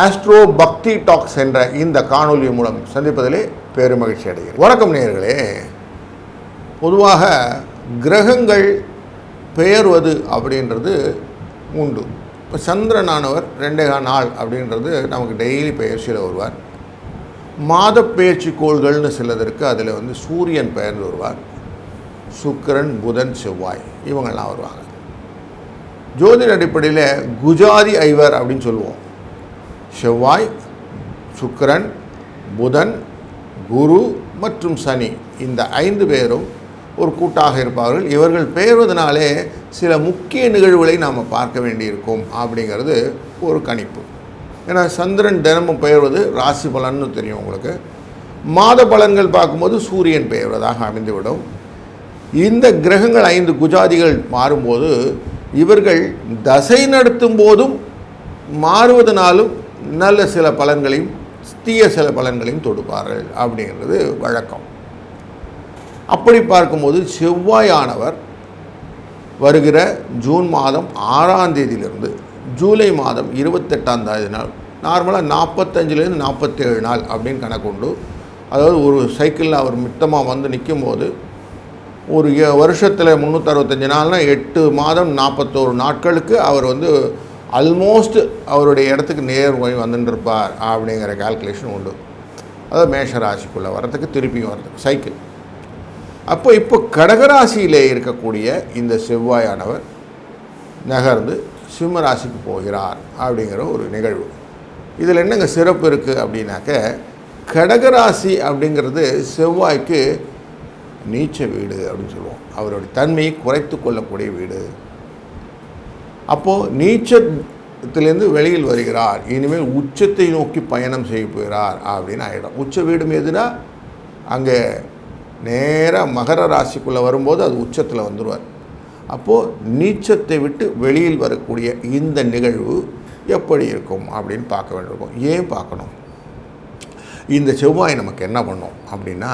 Astro பக்தி tax என்ற இந்த காணொலி மூலம் சந்திப்பதிலே பெருமகிழ்ச்சி அடைகிறேன். வணக்கம் நேயர்களே. பொதுவாக கிரகங்கள் பெயர்வது அப்படின்றது உண்டு. இப்போ சந்திரனானவர் ரெண்டே நாள் அப்படின்றது நமக்கு டெய்லி பயிற்சியில் வருவார். மாத பெயர்ச்சி கோள்கள்னு சிலதற்கு அதில் வந்து சூரியன் பெயர்ந்து வருவார். சுக்கிரன் புதன் செவ்வாய் இவங்கள்லாம் வருவாங்க. ஜோதிட அடிப்படையில் குஜாதி ஐவர் அப்படின்னு சொல்லுவோம். செவ்வாய் சுக்கரன் புதன் குரு மற்றும் சனி. இந்த ஐந்து பேரும் ஒரு கூட்டாக இருப்பார்கள். இவர்கள் பெயர்வதனாலே சில முக்கிய நிகழ்வுகளை நாம் பார்க்க வேண்டியிருக்கும் அப்படிங்கிறது ஒரு கணிப்பு. ஏன்னா சந்திரன் தினமும் பெயர்வது ராசி பலன்னு தெரியும் உங்களுக்கு. மாத பலன்கள் பார்க்கும்போது சூரியன் பெயர்வதாக அமைந்துவிடும். இந்த கிரகங்கள் ஐந்து குஜாதிகள் மாறும்போது இவர்கள் தசை நடத்தும் போதும் மாறுவதனாலும் நல்ல சில பலன்களையும் தீய சில பலன்களையும் தொடுப்பார்கள் அப்படிங்கிறது வழக்கம். அப்படி பார்க்கும்போது செவ்வாயானவர் வருகிற ஜூன் மாதம் ஆறாம் தேதியிலிருந்து ஜூலை மாதம் இருபத்தெட்டாம் தேதி நாள் நார்மலாக நாற்பத்தஞ்சிலேருந்து நாற்பத்தேழு நாள் அப்படின்னு கணக்குண்டு அதாவது ஒரு சைக்கிளில் அவர் மித்தமாக வந்து நிற்கும் போது ஒரு வருஷத்தில் முந்நூற்றறுபத்தஞ்சு நாள்னால் எட்டு மாதம் நாற்பத்தோரு நாட்களுக்கு அவர் வந்து அல்மோஸ்ட் அவருடைய இடத்துக்கு நேர் போய் வந்துட்டுருப்பார் அப்படிங்கிற கால்குலேஷன் உண்டு. அதாவது மேஷ ராசிக்குள்ளே வரத்துக்கு திருப்பியும் வர்றதுக்கு சைக்கிள் அப்போ இப்போ கடகராசியிலே இருக்கக்கூடிய இந்த செவ்வாயானவர் நகர்ந்து சிம்மராசிக்கு போகிறார் அப்படிங்கிற ஒரு நிகழ்வு. இதில் என்னங்க சிறப்பு இருக்குது அப்படின்னாக்க கடகராசி அப்படிங்கிறது செவ்வாய்க்கு நீச்ச வீடு அப்படின்னு சொல்லுவோம். அவருடைய தன்மையை குறைத்து கொள்ளக்கூடிய வீடு. அப்போது நீச்சத்திலேருந்து வெளியில் வருகிறார். இனிமேல் உச்சத்தை நோக்கி பயணம் செய்ய போகிறார் அப்படின்னு ஆகிடும் உச்ச வீடு எதுனா? அங்கே நேராக மகர ராசிக்குள்ளே வரும்போது அது உச்சத்தில் வந்துடுவார் அப்போது நீச்சத்தை விட்டு வெளியில் வரக்கூடிய இந்த நிகழ்வு எப்படி இருக்கும் அப்படின்னு பார்க்க வேண்டியிருக்கும். ஏன் பார்க்கணும்? இந்த செவ்வாய் நமக்கு என்ன பண்ணும் அப்படின்னா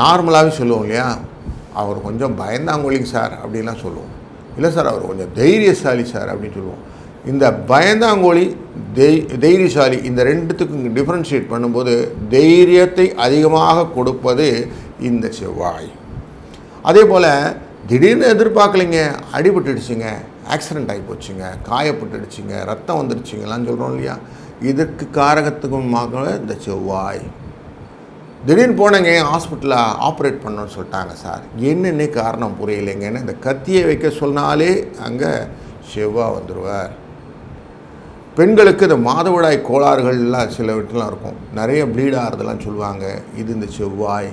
நார்மலாகவே சொல்லுவோம் இல்லையா? அவர் கொஞ்சம் பயந்தாங்கொழிங்க சார் அப்படின்லாம் சொல்லுவோம். இல்லை சார் அவர் கொஞ்சம் தைரியசாலி சார் அப்படின்னு சொல்லுவோம். இந்த பயந்தாங்கோழி தெய் தைரியசாலி இந்த ரெண்டுத்துக்கும் டிஃப்ரென்ஷியேட் பண்ணும்போது தைரியத்தை அதிகமாக கொடுப்பது இந்த செவ்வாய். அதே போல் திடீர்னு எதிர்பார்க்கலைங்க அடிபட்டுடுச்சுங்க ஆக்சிடெண்ட் ஆகி போச்சுங்க காயப்பட்டுடுச்சுங்க ரத்தம் வந்துடுச்சுங்களான்னு சொல்கிறோம் இல்லையா? இதற்கு காரகத்துக்குமாக இந்த செவ்வாய். திடீர்னு போனேங்க ஹாஸ்பிட்டலில் ஆப்ரேட் பண்ணணும்னு சொல்லிட்டாங்க சார். என்னென்ன காரணம் புரியலைங்கன்னு இந்த கத்தியை வைக்க சொன்னாலே அங்கே செவ்வாய் வந்துடுவார் பெண்களுக்கு இந்த மாதவிடாய் கோளாறுகள்லாம் சில வீட்டிலாம் இருக்கும். நிறைய ப்ளீட் ஆகிறதுலாம் சொல்லுவாங்க. இது இந்த செவ்வாய்.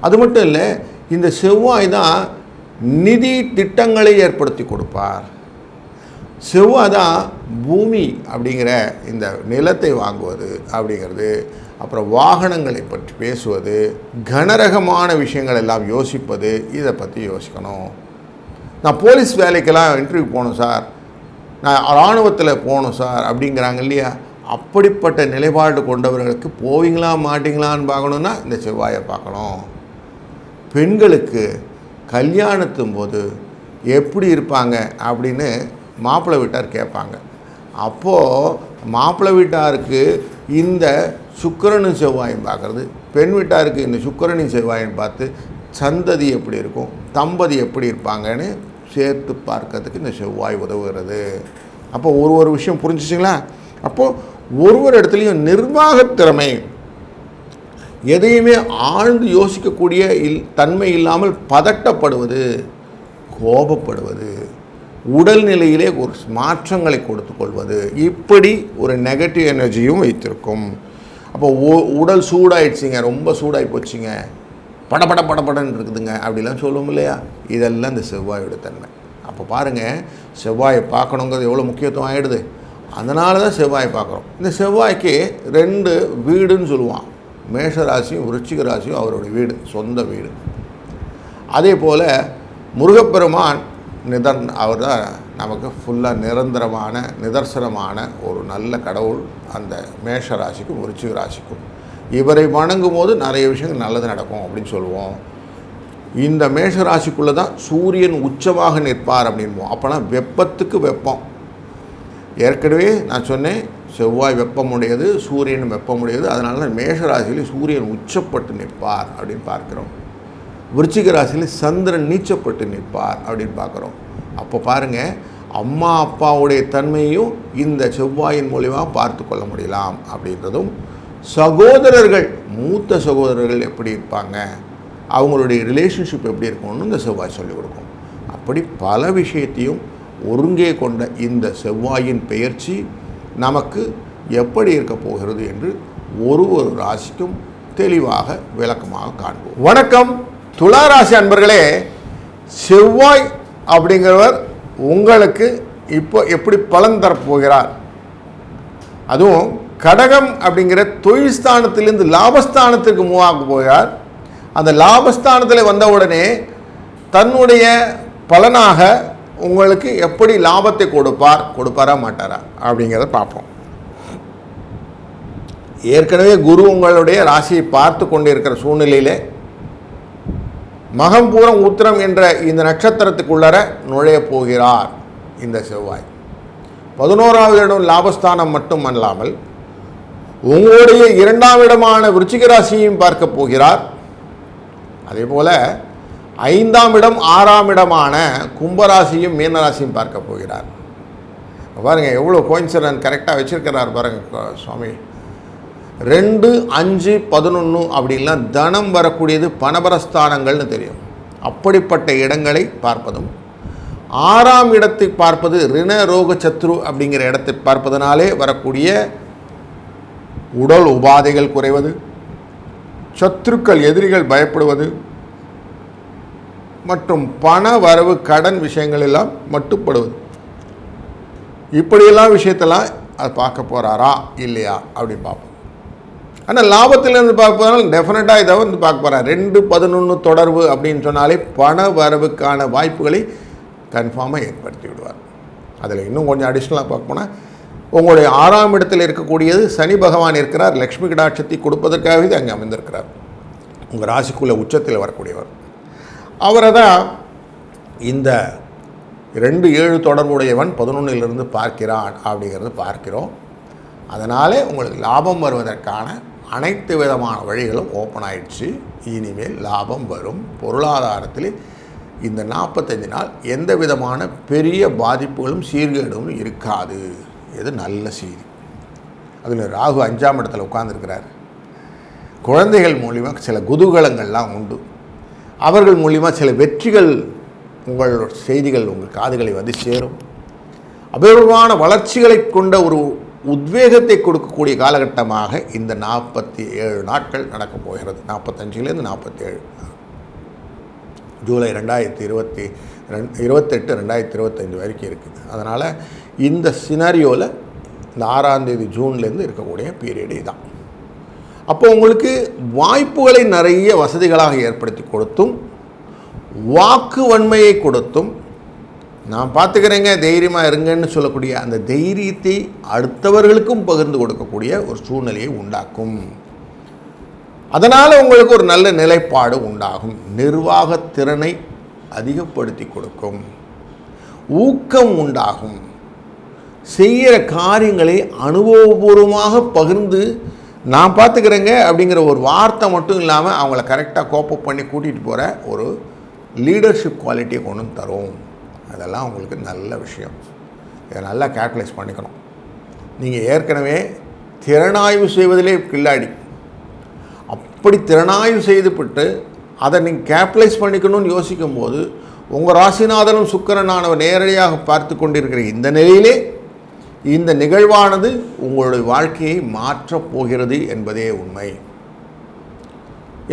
அது மட்டும் இல்லை இந்த செவ்வாய் தான் நிதி திட்டங்களை ஏற்படுத்தி கொடுப்பார். செவ்வாய் தான் பூமி அப்படிங்கிற இந்த நிலத்தை வாங்குவது அப்படிங்கிறது அப்புறம் வாகனங்களை பற்றி பேசுவது கனரகமான விஷயங்கள் எல்லாம் யோசிப்பது இதை பற்றி யோசிக்கணும். நான் போலீஸ் வேலைக்கெல்லாம் இன்டர்வியூ போகணும் சார். நான் இராணுவத்தில் போகணும் சார் அப்படிங்கிறாங்க இல்லையா? அப்படிப்பட்ட நிலைப்பாடு கொண்டவர்களுக்கு போவீங்களா மாட்டிங்களான்னு பார்க்கணுன்னா இந்த செவ்வாயை பார்க்கணும். பெண்களுக்கு கல்யாணத்தும் போது எப்படி இருப்பாங்க அப்படின்னு மாப்பிள்ளை வீட்டார் கேட்பாங்க. அப்போது மாப்பிள்ளை வீட்டாருக்கு இந்த சுக்கரனும் செவ்வாயும் பார்க்குறது. பெண் வீட்டாருக்கு இந்த சுக்கரனும் செவ்வாயும் பார்த்து சந்ததி எப்படி இருக்கும் தம்பதி எப்படி இருப்பாங்கன்னு சேர்த்து பார்க்கறதுக்கு இந்த செவ்வாய் உதவுகிறது. அப்போ ஒரு ஒரு விஷயம் புரிஞ்சிச்சிங்களா? அப்போது ஒரு ஒரு இடத்துலையும் நிர்வாக திறமை எதையுமே ஆழ்ந்து யோசிக்கக்கூடிய இல் தன்மை இல்லாமல் பதட்டப்படுவது கோபப்படுவது உடல்நிலையிலே ஒரு மாற்றங்களை கொடுத்து கொள்வது இப்படி ஒரு நெகட்டிவ் எனர்ஜியும் வைத்திருக்கும். அப்போ உ- உடல் சூடாயிடுச்சிங்க ரொம்ப சூடாகி போச்சுங்க. படபட படபடன்னு இருக்குதுங்க. அப்படிலாம் சொல்லுவோம் இல்லையா? இதெல்லாம் இந்த செவ்வாயோட தன்மை. அப்போ பாருங்கள் செவ்வாயை பார்க்கணுங்கிறது எவ்வளோ முக்கியத்துவம் ஆகிடுது அதனால தான் செவ்வாயை பார்க்குறோம். இந்த செவ்வாய்க்கு ரெண்டு வீடுன்னு சொல்லுவான். மேஷ ராசியும் விருச்சிக ராசியும் அவருடைய வீடு சொந்த வீடு. அதே போல் முருகப்பெருமான் நிதர் அவர் தான் நமக்கு ஃபுல்லாக நிரந்தரமான நிதர்சனமான ஒரு நல்ல கடவுள் அந்த மேஷ ராசிக்கும் விருச்சிக ராசிக்கும். இவரை வணங்கும் போது நிறைய விஷயங்கள் நல்லது நடக்கும் அப்படின்னு சொல்லுவோம். இந்த மேஷ ராசிக்குள்ளே தான் சூரியன் உச்சமாக நிற்பார் அப்படின்போம் அப்போனா வெப்பத்துக்கு வெப்பம். ஏற்கனவே நான் சொன்னேன் செவ்வாய் வெப்பமுடையது சூரியன் வெப்பமுடையது அதனால தான் மேஷ ராசியில் சூரியன் உச்சப்பட்டு நிற்பார் அப்படின்னு பார்க்குறோம். விருச்சிக ராசியில் சந்திரன் நீச்சப்பட்டு நிற்பார் அப்படின்னு பார்க்குறோம். அப்போ பாருங்கள் அம்மா அப்பாவுடைய தன்மையும் இந்த செவ்வாயின் மூலிமா பார்த்து கொள்ள முடியலாம் அப்படின்றதும் சகோதரர்கள் மூத்த சகோதரர்கள் எப்படி இருப்பாங்க அவங்களுடைய ரிலேஷன்ஷிப் எப்படி இருக்கணும்னு இந்த செவ்வாய் சொல்லிக் கொடுக்கும். அப்படி பல விஷயத்தையும் ஒருங்கே கொண்ட இந்த செவ்வாயின் பெயர்ச்சி நமக்கு எப்படி இருக்க போகிறது என்று ஒரு ஒரு ராசிக்கும் தெளிவாக விளக்கமாக காண்போம். வணக்கம். துலா ராசி அன்பர்களே செவ்வாய் அப்படிங்கிறவர் உங்களுக்கு இப்போ எப்படி பலன் தரப்போகிறார்? அதுவும் கடகம் அப்படிங்கிற தொழில் ஸ்தானத்திலிருந்து லாபஸ்தானத்திற்கு மூவ் ஆக போகிறார். அந்த லாபஸ்தானத்தில் வந்த உடனே தன்னுடைய பலனாக உங்களுக்கு எப்படி லாபத்தை கொடுப்பார் கொடுப்பாரா மாட்டாரா அப்படிங்கிறத பார்ப்போம். ஏற்கனவே குரு உங்களுடைய ராசியை பார்த்து கொண்டிருக்கிற சூழ்நிலையில் மகம் பூரம் உத்திரம் என்ற இந்த நட்சத்திரத்துக்குள்ளர நுழைய போகிறார் இந்த செவ்வாய். பதினோராவது இடம் லாபஸ்தானம் மட்டும் அல்லாமல் உங்களுடைய இரண்டாம் இடமான விருச்சிக ராசியையும் பார்க்க போகிறார். அதே போல் ஐந்தாம் இடம் ஆறாம் இடமான கும்பராசியும் மீனராசியும் பார்க்க போகிறார். பாருங்கள் எவ்வளோ கோயின்சிடன் கரெக்டாக வச்சுருக்கிறார் பாருங்கள் சுவாமி. ரெண்டு அஞ்சு பதினொன்று அப்படின்லாம் தனம் வரக்கூடியது பணபரஸ்தானங்கள்னு தெரியும். அப்படிப்பட்ட இடங்களை பார்ப்பதும் ஆறாம் இடத்தை பார்ப்பது ரிண ரோக சத்ரு அப்படிங்கிற இடத்தை பார்ப்பதனாலே வரக்கூடிய உடல் உபாதைகள் குறைவது சத்துருக்கள் எதிரிகள் பயப்படுவது மற்றும் பண வரவு கடன் விஷயங்கள் எல்லாம் மட்டுப்படுவது. இப்படியெல்லாம் விஷயத்தெல்லாம் அதை பார்க்க போகிறாரா இல்லையா அப்படின்னு பார்ப்போம். ஆனால் லாபத்திலேருந்து பார்ப்பதனால் டெஃபினட்டாக இதை வந்து பார்க்க போகிறார் ரெண்டு பதினொன்று தொடர்பு அப்படின்னு சொன்னாலே பண வரவுக்கான வாய்ப்புகளை கன்ஃபார்மாக ஏற்படுத்தி விடுவார். அதில் இன்னும் கொஞ்சம் அடிஷ்னலாக பார்க்க போனால் உங்களுடைய ஆறாம் இடத்தில் இருக்கக்கூடியது சனி பகவான் இருக்கிறார் லக்ஷ்மி கடாட்சத்தை கொடுப்பதற்காகவே இது அங்கே அமைந்திருக்கிறார் உங்கள் ராசிக்குள்ள உச்சத்தில் வரக்கூடியவர். அவரை தான் இந்த ரெண்டு ஏழு தொடர்புடையவன் பதினொன்றிலிருந்து பார்க்கிறான் அப்படிங்கிறது பார்க்கிறோம். அதனாலே உங்களுக்கு லாபம் வருவதற்கான அனைத்து விதமான வழிகளும் ஓப்பன் ஆயிடுச்சு. இனிமேல் லாபம் வரும். பொருளாதாரத்தில் இந்த நாற்பத்தஞ்சு நாள் எந்த விதமான பெரிய பாதிப்புகளும் சீர்கேடும் இருக்காது. இது நல்ல செய்தி. அதில் ராகு அஞ்சாம் இடத்துல உட்கார்ந்துருக்கிறார். குழந்தைகள் மூலிமா சில குதூகலங்கள்லாம் உண்டு. அவர்கள் மூலிமா சில வெற்றிகள் உங்கள் செய்திகள் உங்கள் காதுகளை வந்து சேரும். அபூர்வமான வளர்ச்சிகளை கொண்ட ஒரு உத்வேகத்தை கொடுக்கக்கூடிய காலகட்டமாக இந்த நாற்பத்தி ஏழு நாட்கள் நடக்கப் போகிறது. நாற்பத்தஞ்சிலேருந்து நாற்பத்தேழு. ஜூலை ரெண்டாயிரத்தி இருபத்தி ரெண் இருபத்தெட்டு ரெண்டாயிரத்தி இருபத்தஞ்சி வரைக்கும் இருக்குது. அதனால் இந்த சினாரியோவில் இந்த ஆறாந்தேதி ஜூன்லேருந்து இருக்கக்கூடிய பீரியடு இதுதான். அப்போ உங்களுக்கு வாய்ப்புகளை நிறைய வசதிகளாக ஏற்படுத்தி கொடுத்தும் வாக்கு வன்மையை கொடுத்தும் நான் பார்த்துக்கிறேங்க தைரியமாக இருங்கன்னு சொல்லக்கூடிய அந்த தைரியத்தை அடுத்தவர்களுக்கும் பகிர்ந்து கொடுக்கக்கூடிய ஒரு சூழ்நிலையை உண்டாக்கும். அதனால் உங்களுக்கு ஒரு நல்ல நிலைப்பாடு உண்டாகும். நிர்வாகத் திறனை அதிகப்படுத்தி கொடுக்கும். ஊக்கம் உண்டாகும். செய்கிற காரியங்களை அனுபவபூர்வமாக பகிர்ந்து நான் பார்த்துக்கிறேங்க அப்படிங்கிற ஒரு வார்த்தை மட்டும் இல்லாமல் அவங்கள கரெக்டாக கோப்பப் பண்ணி கூட்டிகிட்டு போகிற ஒரு லீடர்ஷிப் குவாலிட்டியை கொண்டு வந்து தரும். அதெல்லாம் உங்களுக்கு நல்ல விஷயம். இதை நல்லா கேட்டலைஸ் பண்ணிக்கணும். நீங்கள் ஏற்கனவே திறனாய்வு செய்வதிலே கில்லாடி. அப்படி திறனாய்வு செய்துவிட்டு அதை நீங்கள் கேபிட்டலைஸ் பண்ணிக்கணும்னு யோசிக்கும் போது உங்கள் ராசிநாதனும் சுக்கரனானவர் நேரடியாக பார்த்து கொண்டிருக்கிற இந்த நிலையிலே இந்த நிகழ்வானது உங்களுடைய வாழ்க்கையை மாற்றப் போகிறது என்பதே உண்மை.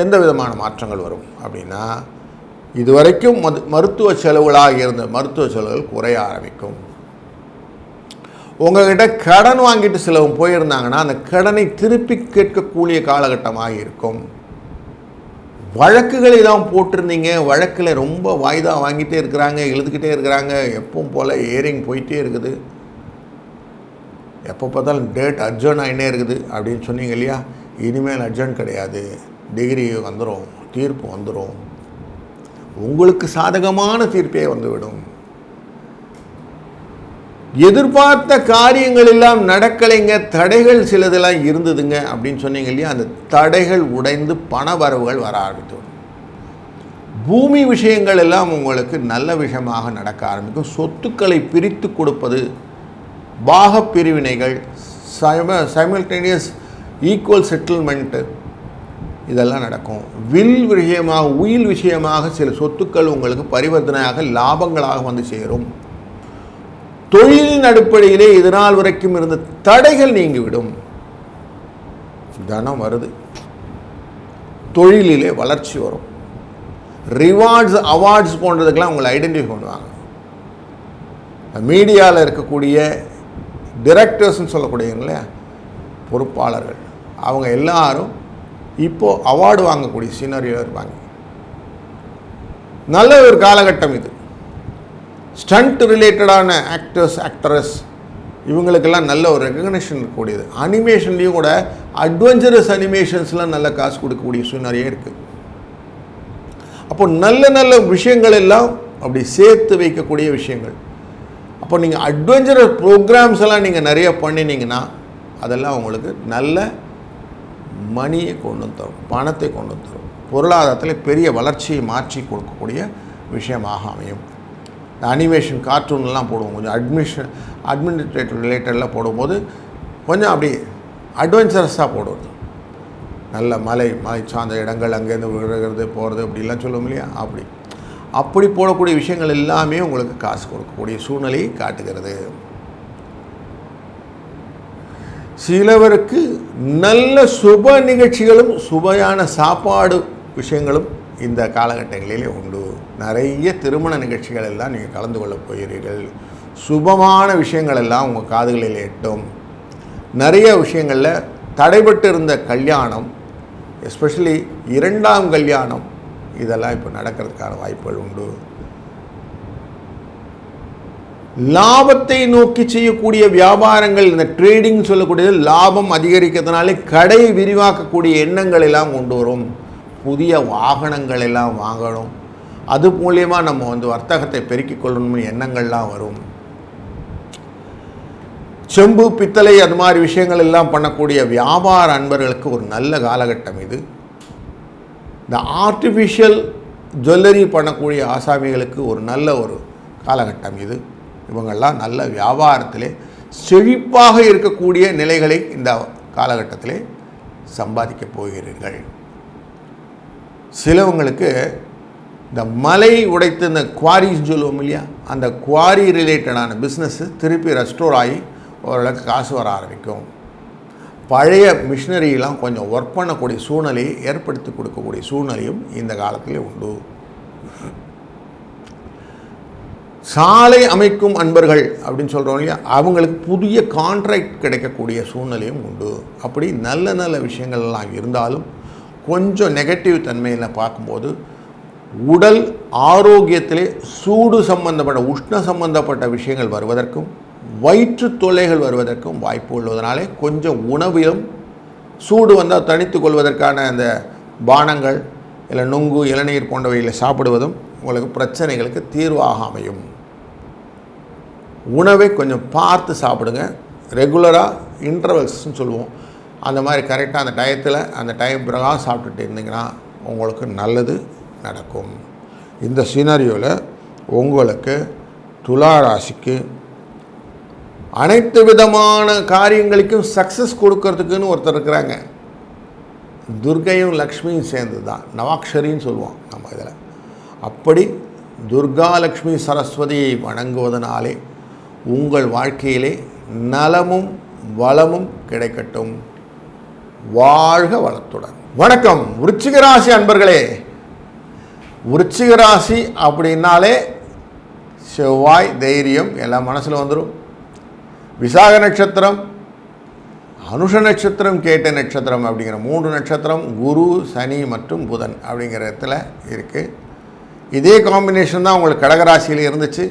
எந்த விதமான மாற்றங்கள் வரும் அப்படின்னா இதுவரைக்கும் மது மருத்துவ செலவுகளாக இருந்த மருத்துவ செலவுகள் குறைய ஆரம்பிக்கும். உங்ககிட்ட கடன் வாங்கிட்டு சிலவங்க போயிருந்தாங்கன்னா அந்த கடனை திருப்பி கேட்கக்கூடிய காலகட்டமாக இருக்கும். வழக்குகளை தான் போட்டிருந்தீங்க வழக்கில் ரொம்ப வாய்தா வாங்கிட்டே இருக்கிறாங்க எழுதுக்கிட்டே இருக்கிறாங்க எப்பவும் போல் ஏரிங் போயிட்டே இருக்குது. எப்போ பார்த்தாலும் டேட் அர்ஜென்ட் ஆகினே இருக்குது அப்படின்னு சொன்னீங்க இல்லையா? இனிமேல் அர்ஜென்ட் கிடையாது. டிகிரி வந்துடும் தீர்ப்பு வந்துடும் உங்களுக்கு சாதகமான தீர்ப்பே வந்துவிடும். எதிர்பார்த்த காரியங்கள் எல்லாம் நடக்கலைங்க தடைகள் சிலதெல்லாம் இருந்ததுங்க அப்படின்னு சொன்னீங்க இல்லையா? அந்த தடைகள் உடைந்து பண வரவுகள் வர ஆரம்பித்தோம் பூமி விஷயங்கள் எல்லாம் உங்களுக்கு நல்ல விஷயமாக நடக்க ஆரம்பிக்கும். சொத்துக்களை பிரித்து கொடுப்பது பாகப் பிரிவினைகள் சைம சைமல்டேனியஸ் ஈக்குவல் செட்டில்மெண்ட்டு இதெல்லாம் நடக்கும். வில் விஷயமாக உயில் விஷயமாக சில சொத்துக்கள் உங்களுக்கு பரிவர்த்தனையாக லாபங்களாக வந்து சேரும். தொழிலின் அடிப்படையிலே இதனால் வரைக்கும் இருந்த தடைகள் நீங்கிவிடும். தனம் வருது. தொழிலிலே வளர்ச்சி வரும். ரிவார்ட்ஸ் அவார்ட்ஸ் போன்றதுக்கெல்லாம் உங்களை ஐடென்டிஃபை பண்ணுவாங்க. மீடியாவில் இருக்கக்கூடிய டிரெக்டர்ஸ்னு சொல்லக்கூடியவங்களே பொறுப்பாளர்கள். அவங்க எல்லாரும் இப்போது அவார்டு வாங்கக்கூடிய சீனரியில் இருப்பாங்க. நல்ல ஒரு காலகட்டம் இது. ஸ்டண்ட் ரிலேட்டடான ஆக்டர்ஸ் ஆக்டரஸ் இவங்களுக்கெல்லாம் நல்ல ஒரு ரெக்கக்னேஷன் இருக்கக்கூடியது. அனிமேஷன்லேயும் கூட அட்வென்ச்சரஸ் அனிமேஷன்ஸ்லாம் நல்ல காசு கொடுக்கக்கூடிய சூழ்நிலையே இருக்குது அப்போ நல்ல நல்ல விஷயங்கள் எல்லாம் அப்படி சேர்த்து வைக்கக்கூடிய விஷயங்கள். அப்போ நீங்கள் அட்வென்ச்சரஸ் ப்ரோக்ராம்ஸ் எல்லாம் நீங்கள் நிறைய பண்ணினீங்கன்னா அதெல்லாம் உங்களுக்கு நல்ல மணியை கொண்டு தரும் பணத்தை கொண்டு தரும் பொருளாதாரத்தில் பெரிய வளர்ச்சியை மாற்றி கொடுக்கக்கூடிய விஷயமாக அமையும். இந்த அனிமேஷன் கார்ட்டூன்லாம் போடுவோம். கொஞ்சம் அட்மிஷன் அட்மினிஸ்ட்ரேட்டிவ் ரிலேட்டடில் போடும்போது கொஞ்சம் அப்படி அட்வென்ச்சரஸாக போடுவது நல்ல மலை மலை சார்ந்த இடங்கள் அங்கேருந்து விழுகிறது போகிறது அப்படிலாம் சொல்லுவோம் இல்லையா? அப்படி. அப்படி போடக்கூடிய விஷயங்கள் எல்லாமே உங்களுக்கு காசு கொடுக்கக்கூடிய சூழ்நிலையை காட்டுகிறது. சிலவருக்கு நல்ல சுப நிகழ்ச்சிகளும் சுவையான சாப்பாடு விஷயங்களும் இந்த காலகட்டங்களிலே உண்டு. நிறைய திருமண நிகழ்ச்சிகள் எல்லாம் நீங்கள் கலந்து கொள்ளப் போகிறீர்கள். சுபமான விஷயங்கள் எல்லாம் உங்கள் காதுகளில் எட்டும். நிறைய விஷயங்களில் தடைபட்டு இருந்த கல்யாணம் எஸ்பெஷலி இரண்டாம் கல்யாணம் இதெல்லாம் இப்போ நடக்கிறதுக்கான வாய்ப்புகள் உண்டு. லாபத்தை நோக்கி செய்யக்கூடிய வியாபாரங்கள் இந்த ட்ரேடிங் சொல்லக்கூடியது லாபம் அதிகரிக்கிறதுனாலே கடை விரிவாக்கக்கூடிய எண்ணங்கள் எல்லாம் கொண்டு வரும். புதிய வாகனங்கள் எல்லாம் வாங்கணும். அது மூலியமாக நம்ம வந்து வர்த்தகத்தை பெருக்கிக் கொள்ளணும்னு எண்ணங்கள்லாம் வரும். செம்பு பித்தளை அது மாதிரி விஷயங்கள் எல்லாம் பண்ணக்கூடிய வியாபார அன்பர்களுக்கு ஒரு நல்ல காலகட்டம் இது. இந்த ஆர்டிஃபிஷியல் ஜுவல்லரி பண்ணக்கூடிய ஆசாமிகளுக்கு ஒரு நல்ல ஒரு காலகட்டம் இது. இவங்கெல்லாம் நல்ல வியாபாரத்திலே செழிப்பாக இருக்கக்கூடிய நிலைகளை இந்த காலகட்டத்திலே சம்பாதிக்கப் போகிறீர்கள். சிலவங்களுக்கு இந்த மலை உடைத்து இந்த குவாரிஸ் சொல்லுவோம் இல்லையா? அந்த குவாரி ரிலேட்டடான பிஸ்னஸ்ஸு திருப்பி ரெஸ்டோர் ஆகி ஓரளவுக்கு காசு வர ஆரம்பிக்கும். பழைய மிஷினரியெலாம் கொஞ்சம் ஒர்க் பண்ணக்கூடிய சூழ்நிலையை ஏற்படுத்தி கொடுக்கக்கூடிய சூழ்நிலையும் இந்த காலத்திலே உண்டு. சாலை அமைக்கும் அன்பர்கள் அப்படின்னு சொல்கிறோம் இல்லையா? அவங்களுக்கு புதிய கான்ட்ராக்ட் கிடைக்கக்கூடிய சூழ்நிலையும் உண்டு. அப்படி நல்ல நல்ல விஷயங்கள் எல்லாம் இருந்தாலும் கொஞ்சம் நெகட்டிவ் தன்மையில் பார்க்கும்போது உடல் ஆரோக்கியத்திலே சூடு சம்பந்தப்பட்ட உஷ்ண சம்பந்தப்பட்ட விஷயங்கள் வருவதற்கும் வயிற்று தொல்லைகள் வருவதற்கும் வாய்ப்பு உள்ளதனாலே கொஞ்சம் உணவிலும் சூடு வந்தால் தனித்து கொள்வதற்கான அந்த பானங்கள் இல்லை நுங்கு இளநீர் போன்றவைகளை சாப்பிடுவதும் உங்களுக்கு பிரச்சனைகளுக்கு தீர்வாக அமையும் உணவை கொஞ்சம் பார்த்து சாப்பிடுங்க. ரெகுலராக இன்டர்வல்ஸ்ன்னு சொல்லுவோம். அந்த மாதிரி கரெக்டாக அந்த டயத்தில் அந்த டைம் பிரகாரம் சாப்பிட்டுட்டு இருந்தீங்கன்னா உங்களுக்கு நல்லது நடக்கும். இந்த சினாரியோவில் உங்களுக்கு துலா ராசிக்கு அனைத்து விதமான காரியங்களுக்கும் சக்ஸஸ் கொடுக்கறதுக்குன்னு ஒருத்தர் இருக்கிறாங்க. துர்கையும் லக்ஷ்மியும் சேர்ந்து தான் நவாக்ஷரின்னு சொல்லுவோம் நம்ம இதில். அப்படி துர்கா லக்ஷ்மி சரஸ்வதியை வணங்குவதனாலே உங்கள் வாழ்க்கையிலே நலமும் வளமும் கிடைக்கட்டும். வாழ்க வளத்துடன். வணக்கம். விருச்சிகராசி அன்பர்களே. விருச்சிகராசி அப்படின்னாலே செவ்வாய் தைரியம் எல்லாம் மனசில் வந்துடும் விசாக நட்சத்திரம் அனுஷ நட்சத்திரம் கேட்ட நட்சத்திரம் அப்படிங்கிற மூன்று நட்சத்திரம் குரு சனி மற்றும் புதன் அப்படிங்கிற இடத்துல இருக்குது இதே காம்பினேஷன் தான் உங்களுக்கு கடகராசியில் இருந்துச்சு.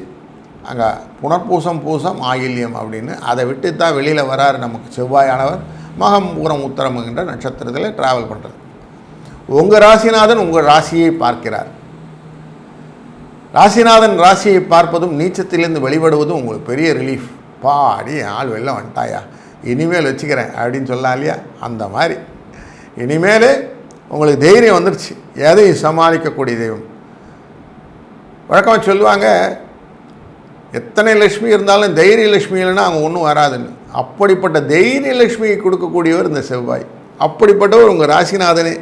அங்கே புனர்பூசம் பூசம் ஆயில்யம் அப்படின்னு. அதை விட்டு தான் வெளியில் வராரு நமக்கு செவ்வாயானவர். மகம் பூரம் உத்தரம் என்ற நட்சத்திரத்தில் ட்ராவல் பண்ணுறது உங்கள் ராசிநாதன் உங்கள் ராசியை பார்க்கிறார். ராசிநாதன் ராசியை பார்ப்பதும் நீச்சத்திலிருந்து வெளிப்படுவதும் உங்களுக்கு பெரிய ரிலீஃப் பாடி ஆள் வெளில வந்துட்டாயா? இனிமேல் வச்சுக்கிறேன் அப்படின்னு சொல்லலாம் இல்லையா? அந்த மாதிரி. இனிமேல் உங்களுக்கு தைரியம் வந்துடுச்சு எதையும் சமாளிக்கக்கூடிய தெய்வம். வழக்கமாக சொல்லுவாங்க எத்தனை லட்சுமி இருந்தாலும் தைரிய லட்சுமி இல்லைன்னா அவங்க ஒன்றும் வராதுன்னு. அப்படிப்பட்ட தைரிய லட்சுமியை கொடுக்கக்கூடியவர் இந்த செவ்வாய். அப்படிப்பட்டவர் உங்கள் ராசிநாதனே.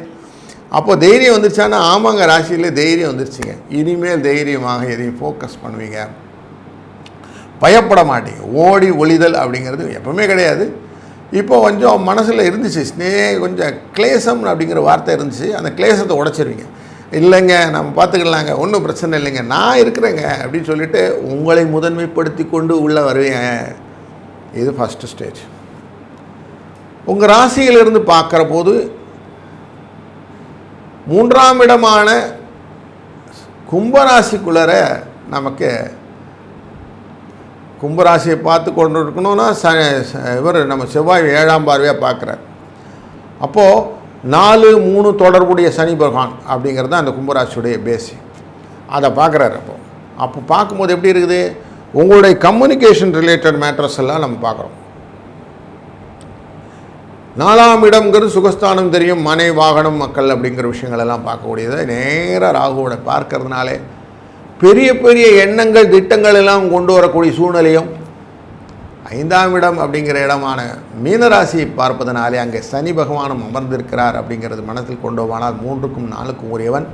அப்போது தைரியம் வந்துருச்சான்னா ஆமாங்க ராசியில் தைரியம் வந்துருச்சுங்க. இனிமேல் தைரியமாக எதையும் ஃபோக்கஸ் பண்ணுவீங்க. பயப்பட மாட்டீங்க. ஓடி ஒளிதல் அப்படிங்கிறது எப்பவுமே கிடையாது. இப்போ கொஞ்சம் மனசில் இருந்துச்சு ஸ்னே கொஞ்சம் கிளேசம் அப்படிங்கிற வார்த்தை இருந்துச்சு. அந்த கிளேசத்தை உடைச்சிருவீங்க. இல்லைங்க நம்ம பார்த்துக்கலாங்க. ஒன்றும் பிரச்சனை இல்லைங்க. நான் இருக்கிறேங்க அப்படின்னு சொல்லிட்டு உங்களை முதன்மைப்படுத்தி கொண்டு உள்ளே வருவேன். இது ஃபஸ்ட்டு ஸ்டேஜ் உங்கள் ராசியிலிருந்து பார்க்குற போது மூன்றாம் இடமான கும்பராசிக்குள்ளர நமக்கு கும்பராசியை பார்த்து கொண்டு இருக்கணும்னா ச- இவர் நம்ம செவ்வாய் ஏழாம் பார்வையாக பார்க்குறார். அப்போது நாலு மூணு தொடர்புடைய சனி பகவான் அப்படிங்கிறது தான் அந்த கும்பராசியுடைய பேசி அதை பார்க்குறாரு அப்போ. அப்போ பார்க்கும்போது எப்படி இருக்குது? உங்களுடைய கம்யூனிகேஷன் ரிலேட்டட் மேட்டர்ஸ் எல்லாம் நம்ம பார்க்குறோம். நாலாம் இடம்ங்கிறது சுகஸ்தானம் தெரியும் மனை வாகனம் மக்கள் அப்படிங்கிற விஷயங்கள் எல்லாம் பார்க்கக்கூடியது நேராக ராகுவோட பார்க்கறதுனாலே பெரிய பெரிய எண்ணங்கள் திட்டங்கள் எல்லாம் கொண்டு வரக்கூடிய சூழ்நிலையும் ஐந்தாம் இடம் அப்படிங்கிற இடமான மீனராசியை பார்ப்பதனாலே அங்கே சனி பகவானும் அமர்ந்திருக்கிறார் அப்படிங்கிறது மனத்தில் கொண்டு போனால் மூன்றுக்கும் நாலுக்கும் உரியவன்.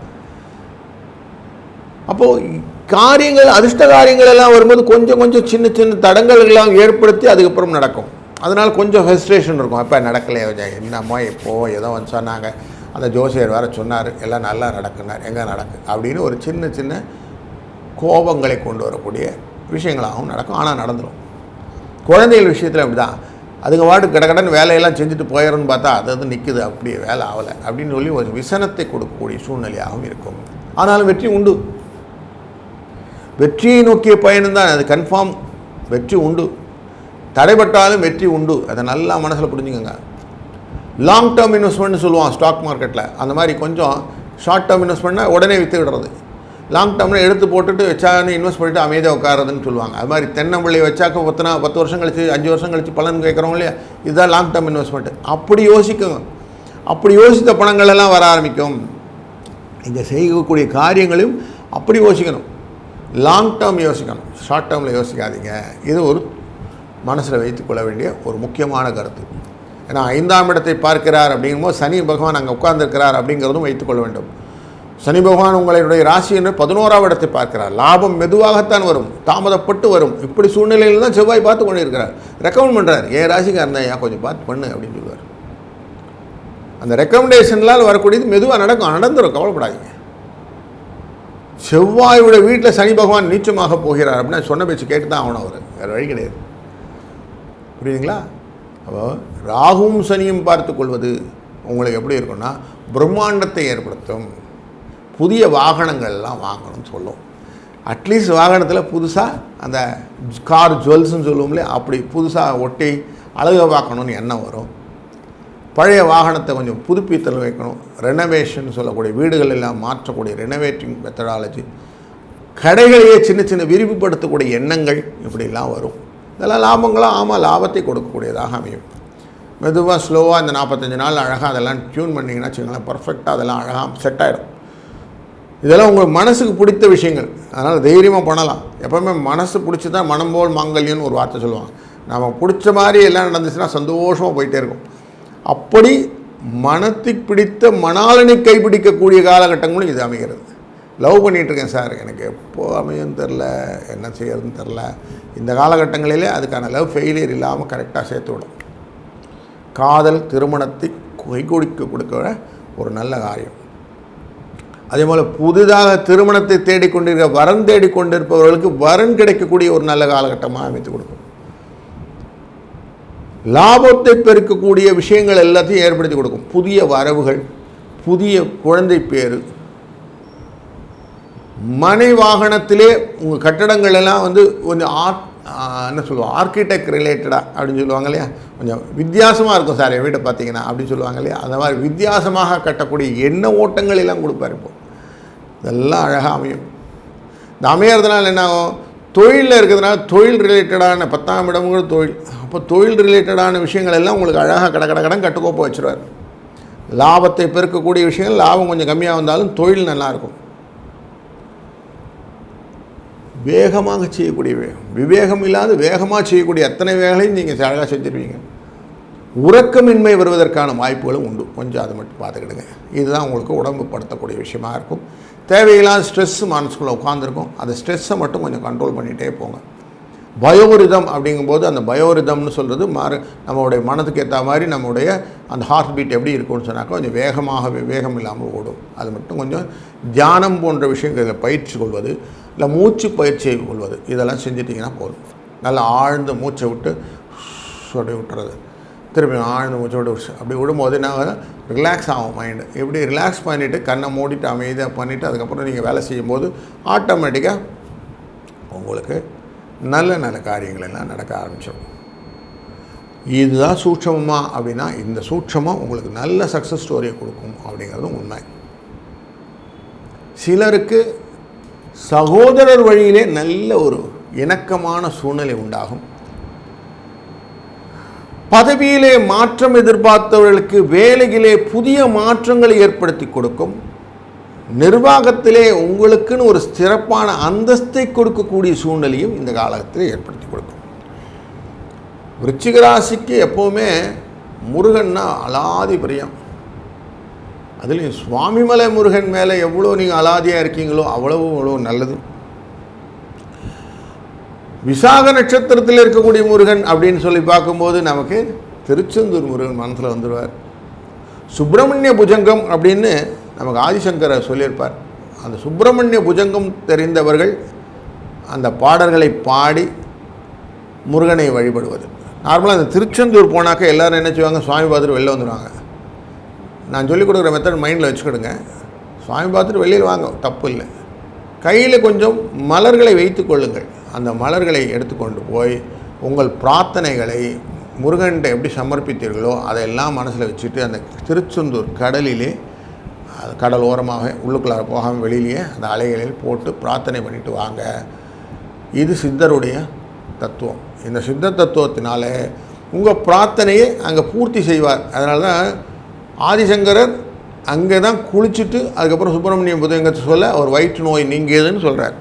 அப்போது காரியங்கள் அதிர்ஷ்ட காரியங்கள் எல்லாம் வரும்போது கொஞ்சம் கொஞ்சம் சின்ன சின்ன தடங்கள் எல்லாம் ஏற்படுத்தி அதுக்கப்புறம் நடக்கும். அதனால் கொஞ்சம் ஹெஸ்ட்ரேஷன் இருக்கும். அப்போ நடக்கலையே என்னம்மா இப்போது ஏதோ வந்து சொன்னாங்க. அந்த ஜோசியர் வேறு சொன்னார் எல்லாம் நல்லா நடக்குனார் எங்கே நடக்கு? அப்படின்னு ஒரு சின்ன சின்ன கோபங்களை கொண்டு வரக்கூடிய விஷயங்களாகவும் நடக்கும். ஆனால் நடந்துடும் குழந்தைகள் விஷயத்தில் அப்படி தான் அதுங்க வாட்டு கடகடன் வேலையெல்லாம் செஞ்சுட்டு போயிடும்னு பார்த்தா அது அது நிற்குது அப்படியே வேலை ஆகலை அப்படின்னு சொல்லி ஒரு விசனத்தை கொடுக்கக்கூடிய சூழ்நிலையாகவும் இருக்கும். ஆனாலும் வெற்றி உண்டு. வெற்றியை நோக்கிய பயணம் தான் அது. கன்ஃபார்ம் வெற்றி உண்டு. தடைபட்டாலும் வெற்றி உண்டு. அதை நல்லா மனசில் புரிஞ்சுக்கோங்க. லாங் டேர்ம் இன்வெஸ்ட்மெண்ட்னு சொல்லுவான் ஸ்டாக் மார்க்கெட்டில் அந்த மாதிரி கொஞ்சம் ஷார்ட் டேர்ம் இன்வெஸ்ட்மெண்ட்னா உடனே விற்று விடுறது லாங் டேர்மில் எடுத்து போட்டுட்டு வச்சான்னு இன்வெஸ்ட் பண்ணிட்டு அமைதியாக உட்காரதுன்னு சொல்லுவாங்க. அது மாதிரி தென்னம்பிள்ளை வச்சாக்க பத்துனா பத்து வருஷம் கழிச்சு அஞ்சு வருஷம் கழிச்சு பலன் கேட்குறோம் இல்லையா? இதுதான் லாங் டேர்ம் இன்வெஸ்ட்மெண்ட் அப்படி யோசிக்குங்க அப்படி யோசித்த பணங்கள் எல்லாம் வர ஆரம்பிக்கும். இங்கே செய்யக்கூடிய காரியங்களையும் அப்படி யோசிக்கணும். லாங் டேர்ம் யோசிக்கணும். ஷார்ட் டேர்மில் யோசிக்காதீங்க. இது ஒரு மனசில் வைத்துக்கொள்ள வேண்டிய ஒரு முக்கியமான கருத்து. ஏன்னா ஐந்தாம் இடத்தை பார்க்கிறார் அப்படிங்கும்போது சனி பகவான் அங்கே உட்கார்ந்துருக்கிறார் அப்படிங்கிறதும் வைத்துக்கொள்ள வேண்டும். சனி பகவான் உங்களுடைய ராசி என்று பதினோராவது இடத்தை பார்க்கிறார். லாபம் மெதுவாகத்தான் வரும். தாமதப்பட்டு வரும். இப்படி சூழ்நிலையில் தான் செவ்வாய் பார்த்து கொண்டு இருக்கிறார். ரெக்கமெண்ட் பண்ணுறார் ஏன் ராசிக்காரன் ஏன் கொஞ்சம் பார்த்து பண்ணு அப்படின்னு சொல்லுவார். அந்த ரெக்கமெண்டேஷன்லாம் வரக்கூடியது மெதுவாக நடக்கும். நடந்துடும் கவலைப்படாதீங்க. செவ்வாயோட வீட்டில் சனி பகவான் நீச்சமாக போகிறார் அப்படின்னு சொன்ன பேச்சு கேட்டு தான் ஆகணும் அவர். வேறு வழி கிடையாது. புரியுதுங்களா? அப்போ ராகுவும் சனியும் பார்த்து கொள்வது உங்களுக்கு எப்படி இருக்கும்னா பிரம்மாண்டத்தை ஏற்படுத்தும். புதிய வாகனங்கள்லாம் வாங்கணும்னு சொல்லும். அட்லீஸ்ட் வாகனத்தில் புதுசாக அந்த கார் ஜுவல்ஸ்ன்னு சொல்லுவோம்லே அப்படி புதுசாக ஒட்டி அழகை பார்க்கணும்னு எண்ணம் வரும். பழைய வாகனத்தை கொஞ்சம் புதுப்பித்தல் வைக்கணும். ரெனோவேஷன் சொல்லக்கூடிய வீடுகள் எல்லாம் மாற்றக்கூடிய ரெனோவேட்டிங் மெத்தடாலஜி கடைகளையே சின்ன சின்ன விரிவுபடுத்தக்கூடிய எண்ணங்கள் இப்படிலாம் வரும். இதெல்லாம் லாபங்களாக ஆமாம் லாபத்தை கொடுக்கக்கூடியதாக அமையும். மெதுவாக ஸ்லோவாக இந்த நாற்பத்தஞ்சு நாள் அழகாக அதெல்லாம் டியூன் பண்ணிங்கன்னா வச்சுக்கோங்களேன் பர்ஃபெக்டாக அதெல்லாம் அழகாக செட் ஆகிடும் இதெல்லாம் உங்கள் மனசுக்கு பிடித்த விஷயங்கள். அதனால் தைரியமாக பண்ணலாம். எப்போவுமே மனசு பிடிச்சி தான் மனம் போல் மாங்கல்யம்னு ஒரு வார்த்தை சொல்லுவாங்க. நம்ம பிடிச்ச மாதிரி எல்லாம் நடந்துச்சுன்னா சந்தோஷமாக போயிட்டே இருக்கும். அப்படி மனத்துக்கு பிடித்த மணாலனை கைப்பிடிக்கக்கூடிய காலகட்டங்களும் இது அமைகிறது. லவ் பண்ணிகிட்டு இருக்கேன் சார். எனக்கு எப்போ அமையும் தெரில. என்ன செய்யறதுன்னு தெரில. இந்த காலகட்டங்களிலே அதுக்கான லவ் ஃபெயிலியர் இல்லாமல் கரெக்டாக சேர்த்து விடும். காதல் திருமணத்தை கைகொடிக்க கொடுக்க ஒரு நல்ல காரியம். அதே போல் புதிதாக திருமணத்தை தேடிக்கொண்டிருக்க வரன் தேடிக்கொண்டிருப்பவர்களுக்கு வரன் கிடைக்கக்கூடிய ஒரு நல்ல காலகட்டமாக அமைத்து கொடுக்கும். லாபத்தை பெருக்கக்கூடிய விஷயங்கள் எல்லாத்தையும் ஏற்படுத்தி கொடுக்கும். புதிய வரவுகள் புதிய குழந்தை பேர் மனை வாகனத்திலே உங்கள் கட்டடங்கள் எல்லாம் வந்து கொஞ்சம் ஆ என்ன சொல்லுவோம்? ஆர்கிடெக்ட் ரிலேட்டடாக அப்படின்னு சொல்லுவாங்க இல்லையா? கொஞ்சம் வித்தியாசமாக இருக்கும் சார் என் வீட்டை பார்த்தீங்கன்னா அப்படின்னு சொல்லுவாங்க இல்லையா? அந்த மாதிரி வித்தியாசமாக கட்டக்கூடிய எண்ண ஓட்டங்கள் எல்லாம் கொடுப்பார் இப்போ. இதெல்லாம் அழகாக அமையும். இந்த அமையறதுனால என்ன ஆகும்? தொழிலில் இருக்கிறதுனால தொழில் ரிலேட்டடான பத்தாம் இடம்ங்கிற தொழில். அப்போ தொழில் ரிலேட்டடான விஷயங்கள் எல்லாம் உங்களுக்கு அழகாக கட கட கடன் கட்டுக்கோப்பை வச்சுருவார். லாபத்தை பெருக்கக்கூடிய விஷயங்கள் லாபம் கொஞ்சம் கம்மியாக வந்தாலும் தொழில் நல்லாயிருக்கும் வேகமாக செய்யக்கூடிய வேகம். விவேகம் இல்லாத வேகமாக செய்யக்கூடிய அத்தனை வேலையும் நீங்கள் அழகாக செஞ்சுருவீங்க. உறக்கமின்மை வருவதற்கான வாய்ப்புகளும் உண்டு. கொஞ்சம் அதை மட்டும் பார்த்துக்கிடுங்க. இதுதான் உங்களுக்கு உடம்பு படுத்தக்கூடிய விஷயமா இருக்கும். தேவையில்லாத ஸ்ட்ரெஸ் மனசுக்குள்ளே உட்காந்துருக்கும் அந்த ஸ்ட்ரெஸ்ஸை மட்டும் கொஞ்சம் கண்ட்ரோல் பண்ணிகிட்டே போங்க. பயோரிதம் அப்படிங்கும்போது அந்த பயோரிதம்னு சொல்கிறது மாறு நம்மளுடைய மனதுக்கு ஏற்ற மாதிரி நம்முடைய அந்த ஹார்ட் பீட் எப்படி இருக்கும்னு சொன்னாக்கா கொஞ்சம் வேகமாக வேகம் இல்லாமல் ஓடும். அது மட்டும் கொஞ்சம் தியானம் போன்ற விஷயங்களை பயிற்சி கொள்வது இல்லை மூச்சு பயிற்சியை கொள்வது. இதெல்லாம் செஞ்சிட்டிங்கன்னா போதும். நல்லா ஆழ்ந்து மூச்சை விட்டு சொல்லி விட்டுறது. திருப்பி ஆழ்ந்து மூச்சை விட்டு விட்டு அப்படி விடும்போது என்ன ரிலாக்ஸ் ஆகும் மைண்டு இப்படி ரிலாக்ஸ் பண்ணிவிட்டு கண்ணை மூடிட்டு அமைதியாக பண்ணிவிட்டு அதுக்கப்புறம் நீங்கள் வேலை செய்யும்போது ஆட்டோமேட்டிக்காக உங்களுக்கு நல்ல நல்ல காரியங்கள் எல்லாம் நடக்க ஆரம்பிச்சிடும். இதுதான் சூட்சமமா அப்படின்னா இந்த சூட்சமாக உங்களுக்கு நல்ல சக்ஸஸ் ஸ்டோரியை கொடுக்கும் அப்படிங்கிறதும் உண்மை. சிலருக்கு சகோதரர் வழியிலே நல்ல ஒரு இணக்கமான சூழ்நிலை உண்டாகும். பதவியிலே மாற்றம் எதிர்பார்த்தவர்களுக்கு வேலையிலே புதிய மாற்றங்களை ஏற்படுத்தி கொடுக்கும். நிர்வாகத்திலே உங்களுக்குன்னு ஒரு சிறப்பான அந்தஸ்தை கொடுக்கக்கூடிய சூழ்நிலையும் இந்த காலத்தில் ஏற்படுத்தி கொடுக்கும். விருச்சிகராசிக்கு எப்போவுமே முருகன்னா அலாதி பிரியம். அதுலேயும் சுவாமிமலை முருகன் மேலே எவ்வளோ நீங்கள் அலாதியாக இருக்கீங்களோ அவ்வளவு அவ்வளோ நல்லது. விசாக நட்சத்திரத்தில் இருக்கக்கூடிய முருகன் அப்படின்னு சொல்லி பார்க்கும்போது நமக்கு திருச்செந்தூர் முருகன் மனசில் வந்துடுவார் சுப்பிரமணிய புஜங்கம் அப்படின்னு நமக்கு ஆதிசங்கரை சொல்லியிருப்பார். அந்த சுப்பிரமணிய புஜங்கம் தெரிந்தவர்கள் அந்த பாடல்களை பாடி முருகனை வழிபடுவது. நார்மலாக அந்த திருச்செந்தூர் போனாக்க எல்லோரும் என்ன செய்வாங்க? சுவாமி பார்த்துட்டு வெளில வந்துடுவாங்க நான் சொல்லிக் கொடுக்குற மெத்தட் மைண்டில் வச்சுக்கிடுங்க. சுவாமி பார்த்துட்டு வெளியில் வாங்க தப்பு இல்லை. கையில் கொஞ்சம் மலர்களை வைத்து கொள்ளுங்கள். அந்த மலர்களை எடுத்துக்கொண்டு போய் உங்கள் பிரார்த்தனைகளை முருகன்கிட்ட எப்படி சமர்ப்பித்தீர்களோ அதையெல்லாம் மனசில் வச்சுட்டு அந்த திருச்செந்தூர் கடலிலே கடல் ஓரமாக உள்ளுக்குள்ளார போகாமல் வெளியிலேயே அந்த அலைகளில் போட்டு பிரார்த்தனை பண்ணிட்டு வாங்க. இது சித்தருடைய தத்துவம். இந்த சித்த தத்துவத்தினால உங்கள் பிரார்த்தனையை அங்கே பூர்த்தி செய்வார். அதனால தான் ஆதிசங்கரர் அங்கே தான் குளிச்சுட்டு அதுக்கப்புறம் சுப்பிரமணியம் புதங்கத்தை சொல்ல அவர் வயிற்று நோய் நீங்கியதுன்னு சொல்கிறார்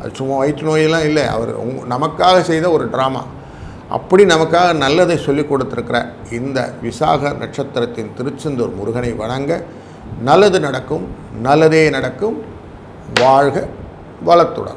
அது சும்மா வயிற்று நோயெல்லாம் இல்லை. அவர் உங் நமக்காக செய்த ஒரு ட்ராமா அப்படி நமக்காக நல்லதை சொல்லிக் கொடுத்துருக்கிற இந்த விசாக நட்சத்திரத்தின் திருச்செந்தூர் முருகனை வணங்க நல்லது நடக்கும் நல்லதே நடக்கும் வாழ்க வளத்துடன்.